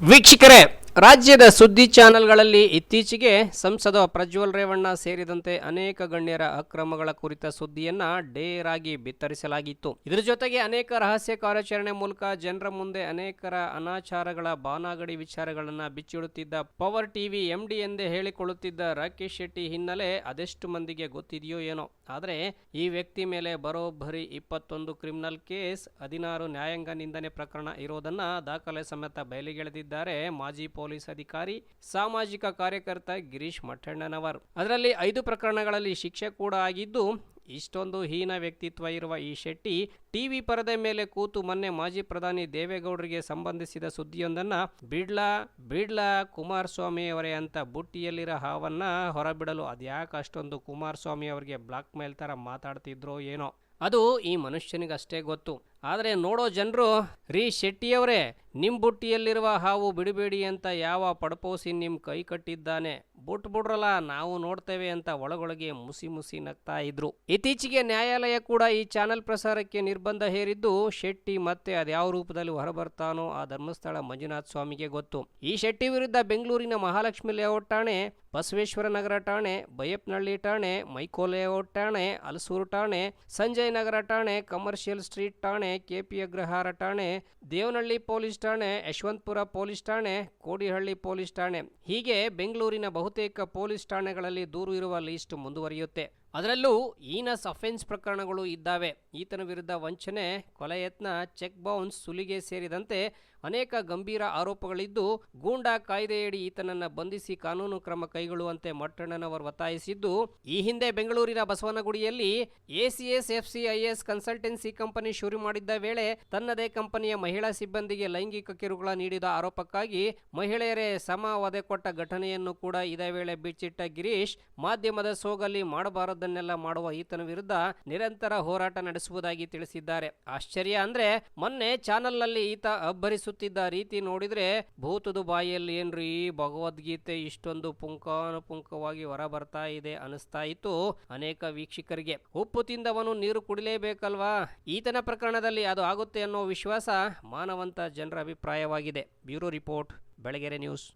ವೀಕ್ಷಕರೇ ರಾಜ್ಯದ ಸುದ್ದಿ ಚಾನೆಲ್ಗಳಲ್ಲಿ ಇತ್ತೀಚೆಗೆ ಸಂಸದ ಪ್ರಜ್ವಲ್ ರೇವಣ್ಣ ಸೇರಿದಂತೆ ಅನೇಕ ಗಣ್ಯರ ಅಕ್ರಮಗಳ ಕುರಿತ ಸುದ್ದಿಯನ್ನ ಡೇರಾಗಿ ಬಿತ್ತರಿಸಲಾಗಿತ್ತು. ಇದರ ಜೊತೆಗೆ ಅನೇಕ ರಹಸ್ಯ ಕಾರ್ಯಾಚರಣೆ ಮೂಲಕ ಜನರ ಮುಂದೆ ಅನೇಕರ ಅನಾಚಾರಗಳ ಬಾನಾಗಡಿ ವಿಚಾರಗಳನ್ನ ಬಿಚ್ಚಿಡುತ್ತಿದ್ದ ಪವರ್ ಟಿವಿ ಎಂಡಿ ಎಂದೇ ಹೇಳಿಕೊಳ್ಳುತ್ತಿದ್ದ ರಾಕೇಶ್ ಶೆಟ್ಟಿ ಹಿನ್ನೆಲೆ ಅದೆಷ್ಟು ಮಂದಿಗೆ ಗೊತ್ತಿದೆಯೋ ಏನೋ. ಆದರೆ ಈ ವ್ಯಕ್ತಿ ಮೇಲೆ ಬರೋಬ್ಬರಿ ಇಪ್ಪತ್ತೊಂದು ಕ್ರಿಮಿನಲ್ ಕೇಸ್, ಹದಿನಾರು ನ್ಯಾಯಾಂಗ ನಿಂದನೆ ಪ್ರಕರಣ ಇರೋದನ್ನ ದಾಖಲೆ ಸಮೇತ ಬಯಲಿಗೆಳೆದಿದ್ದಾರೆ ಮಾಜಿ ಪೊಲೀಸ್ ಅಧಿಕಾರಿ, ಸಾಮಾಜಿಕ ಕಾರ್ಯಕರ್ತ ಗಿರೀಶ್ ಮಠಣ್ಣನವರ್. ಅದರಲ್ಲಿ ಐದು ಪ್ರಕರಣಗಳಲ್ಲಿ ಶಿಕ್ಷೆ ಕೂಡ ಆಗಿದ್ದು, ಇಷ್ಟೊಂದು ಹೀನ ವ್ಯಕ್ತಿತ್ವ ಇರುವ ಈ ಶೆಟ್ಟಿ ಟಿವಿ ಪರದೆ ಮೇಲೆ ಕೂತು ಮೊನ್ನೆ ಮಾಜಿ ಪ್ರಧಾನಿ ದೇವೇಗೌಡರಿಗೆ ಸಂಬಂಧಿಸಿದ ಸುದ್ದಿಯೊಂದನ್ನ ಬಿಡ್ಲಾ ಬಿಡ್ಲಾ ಕುಮಾರಸ್ವಾಮಿ ಅವರೇ ಅಂತ ಬುಟ್ಟಿಯಲ್ಲಿರೋ ಹಾವನ್ನ ಹೊರಬಿಡಲು ಅದ್ಯಾಕೆ ಅಷ್ಟೊಂದು ಕುಮಾರಸ್ವಾಮಿ ಅವರಿಗೆ ಬ್ಲಾಕ್ ಮೇಲ್ ತರ ಮಾತಾಡ್ತಿದ್ರೋ ಏನೋ. ಅದು ಈ ಮನುಷ್ಯನಿಗಷ್ಟೇ ಗೊತ್ತು. ಆದರೆ ನೋಡೋ ಜನರು, ರೀ ಶೆಟ್ಟಿಯವರೇ ನಿಮ್ಮ ಬುಟ್ಟಿಯಲ್ಲಿರುವ ಹಾವು ಬಿಡಬೇಡಿ ಅಂತ ಯಾವ ಪಡಪೋಸಿ ನಿಮ್ಮ ಕೈ ಕಟ್ಟಿದ್ದಾನೆ. ಬುಟ್ ಬಿಡ್ರಲ್ಲ, ನಾವು ನೋಡ್ತೇವೆ ಅಂತ ಒಳಗೊಳಗೆ ಮುಸಿ ಮುಸಿ ನಗ್ತಾ ಇದ್ರು. ಇತ್ತೀಚೆಗೆ ನ್ಯಾಯಾಲಯ ಕೂಡ ಈ ಚಾನೆಲ್ ಪ್ರಸಾರಕ್ಕೆ ನಿರ್ಬಂಧ ಹೇರಿದ್ದು, ಶೆಟ್ಟಿ ಮತ್ತೆ ಅದ್ಯಾವ ರೂಪದಲ್ಲಿ ಹೊರಬರ್ತಾನೋ ಆ ಧರ್ಮಸ್ಥಳ ಮಂಜುನಾಥ ಸ್ವಾಮಿಗೆ ಗೊತ್ತು. ಈ ಶೆಟ್ಟಿ ವಿರುದ್ಧ ಬೆಂಗಳೂರಿನ ಮಹಾಲಕ್ಷ್ಮಿ ಲೇಔಟ್ ಠಾಣೆ, ಬಸವೇಶ್ವರ ನಗರ ಠಾಣೆ ಬೈಯಪ್ನಹಳ್ಳಿ ಠಾಣೆ ಮೈಕೋ ಲೇಔಟ್ ಠಾಣೆ, ಅಲಸೂರು ಠಾಣೆ, ಸಂಜಯ್ ನಗರ ಠಾಣೆ, ಕಮರ್ಷಿಯಲ್ ಸ್ಟ್ರೀಟ್ ಠಾಣೆ, ಕೆಪಿ ಅಗ್ರಹಾರ ಠಾಣೆ, ದೇವನಹಳ್ಳಿ ಪೊಲೀಸ್ ಠಾಣೆ, ಯಶವಂತಪುರ ಪೊಲೀಸ್ ಠಾಣೆ, ಕೋಡಿಹಳ್ಳಿ ಪೊಲೀಸ್ ಠಾಣೆ. ಹೀಗೆ ಬೆಂಗಳೂರಿನ ಬಹುತೇಕ ಪೊಲೀಸ್ ಠಾಣೆಗಳಲ್ಲಿ ದೂರು ಇರುವ ಲಿಸ್ಟ್ ಮುಂದುವರಿಯುತ್ತೆ. ಅದರಲ್ಲೂ ಈನಸ್ ಅಫೆನ್ಸ್ ಪ್ರಕರಣಗಳು ಇದ್ದಾವೆ. ಈತನ ವಿರುದ್ಧ ವಂಚನೆ, ಕೊಲೆ ಯತ್ನ, ಚೆಕ್ ಬೌನ್ಸ್, ಸುಲಿಗೆ ಸೇರಿದಂತೆ ಅನೇಕ ಗಂಭೀರ ಆರೋಪಗಳಿದ್ದು, ಗೂಂಡಾ ಕಾಯ್ದೆಯಡಿ ಈತನನ್ನು ಬಂಧಿಸಿ ಕಾನೂನು ಕ್ರಮ ಕೈಗೊಳ್ಳುವಂತೆ ಮಟ್ಟಣ್ಣನವರು ಒತ್ತಾಯಿಸಿದ್ದು, ಈ ಹಿಂದೆ ಬೆಂಗಳೂರಿನ ಬಸವನಗುಡಿಯಲ್ಲಿ ಎಸಿಎಸ್, ಎಫ್ಸಿಐಎಸ್ ಕನ್ಸಲ್ಟೆನ್ಸಿ ಕಂಪನಿ ಶುರು ಮಾಡಿದ್ದ ವೇಳೆ ತನ್ನದೇ ಕಂಪನಿಯ ಮಹಿಳಾ ಸಿಬ್ಬಂದಿಗೆ ಲೈಂಗಿಕ ಕಿರುಕುಳ ನೀಡಿದ ಆರೋಪಕ್ಕಾಗಿ ಮಹಿಳೆಯರೇ ಸಮ ಒದೆ ಕೊಟ್ಟ ಘಟನೆಯನ್ನು ಕೂಡ ಇದೇ ವೇಳೆ ಬಿಚ್ಚಿಟ್ಟ ಗಿರೀಶ್, ಮಾಧ್ಯಮದ ಸೋಗಲ್ಲಿ ಮಾಡಬಾರದನ್ನೆಲ್ಲ ಮಾಡುವ ಈತನ ವಿರುದ್ಧ ನಿರಂತರ ಹೋರಾಟ ನಡೆಸುವುದಾಗಿ ತಿಳಿಸಿದ್ದಾರೆ. ಆಶ್ಚರ್ಯ ಅಂದ್ರೆ ಮೊನ್ನೆ ಚಾನಲ್ನಲ್ಲಿ ಈತ ಅಬ್ಬರಿಸುತ್ತಿದ್ದ ರೀತಿ ನೋಡಿದ್ರೆ ಭೂತದ ಬಾಯಿಯಲ್ಲಿ ಏನ್ರಿ ಭಗವದ್ಗೀತೆ ಇಷ್ಟೊಂದು ಪುಂಕಾನುಪುಂಕವಾಗಿ ಹೊರ ಬರ್ತಾ ಇದೆ ಅನಿಸ್ತಾ ಇತ್ತು ಅನೇಕ ವೀಕ್ಷಕರಿಗೆ. ಉಪ್ಪು ತಿಂದವನು ನೀರು ಕುಡಿಲೇಬೇಕಲ್ವಾ? ಈತನ ಪ್ರಕರಣದಲ್ಲಿ ಅದು ಆಗುತ್ತೆ ಅನ್ನೋ ವಿಶ್ವಾಸ ಮಾನವಂತ ಜನರ ಅಭಿಪ್ರಾಯವಾಗಿದೆ. Bureau report, Belagere news.